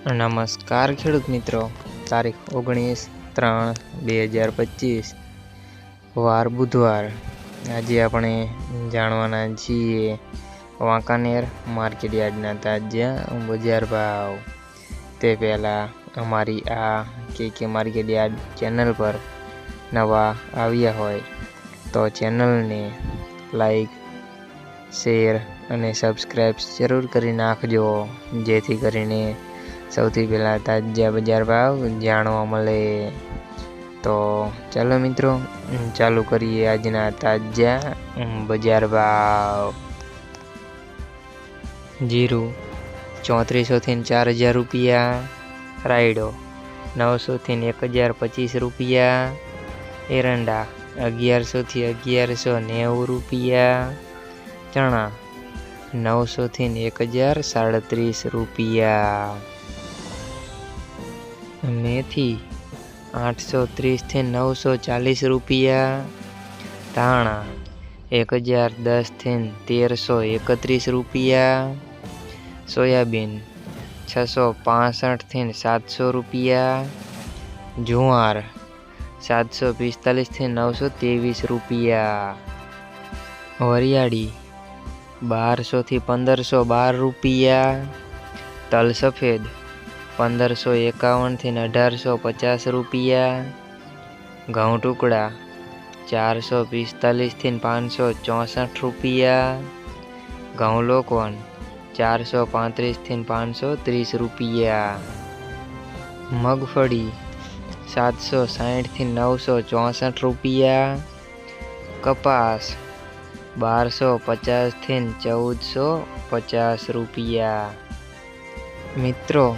નમસ્કાર ખેડૂત મિત્રો. તારીખ ઓગણીસ ત્રણ બે હજાર પચીસ. વાર બુધવાર. આજે આપણે જાણવાના છીએ વાંકાનેર માર્કેટ યાર્ડના તાજા બજાર ભાવ. તે પહેલાં અમારી આ કે કે માર્કેટ યાર્ડ ચેનલ પર નવા આવ્યા હોય તો ચેનલને લાઈક, શેર અને સબસ્ક્રાઈબ જરૂર કરી નાખજો. જેથી કરીને સૌથી પહેલાં તાજા બજાર ભાવ જાણવા મળે. તો ચાલો મિત્રો, ચાલુ કરીએ આજના તાજા બજાર ભાવ. જીરું ચોત્રીસોથી ચાર હજાર રૂપિયા, રાયડો નવસોથી એક હજાર પચીસ રૂપિયા, એરંડા અગિયારસોથી અગિયારસો નેવું રૂપિયા, ચણા નવસોથી એક હજાર સાડત્રીસ રૂપિયા. મેથી આઠસો ત્રીસથી નવસો ચાલીસ રૂપિયા. ધાણા એક હજાર દસથી તેરસો એકત્રીસ રૂપિયા. સોયાબીન છસો પાસઠથી સાતસો રૂપિયા. જુવાર સાતસો પિસ્તાલીસથી નવસો ત્રેવીસ રૂપિયા. વરિયાળી બારસોથી પંદરસો બાર રૂપિયા. તલ સફેદ પંદરસો એકાવનથી અઢારસો પચાસ રૂપિયા. ઘઉં ટુકડા ચારસો પિસ્તાલીસથી પાંચસો ચોસઠ રૂપિયા. ઘઉં લોકવન ચારસો પાંત્રીસથી પાંચસો ત્રીસ રૂપિયા. મગફળી સાતસો સાઠથી નવસો ચોસઠ રૂપિયા. કપાસ બારસો પચાસથી ચૌદસો પચાસ રૂપિયા. મિત્રો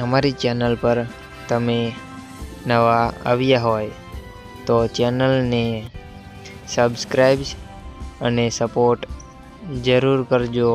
અમારી ચેનલ પર તમે નવા આવ્યા હોય તો ચેનલને સબસ્ક્રાઈબ અને સપોર્ટ જરૂર કરજો.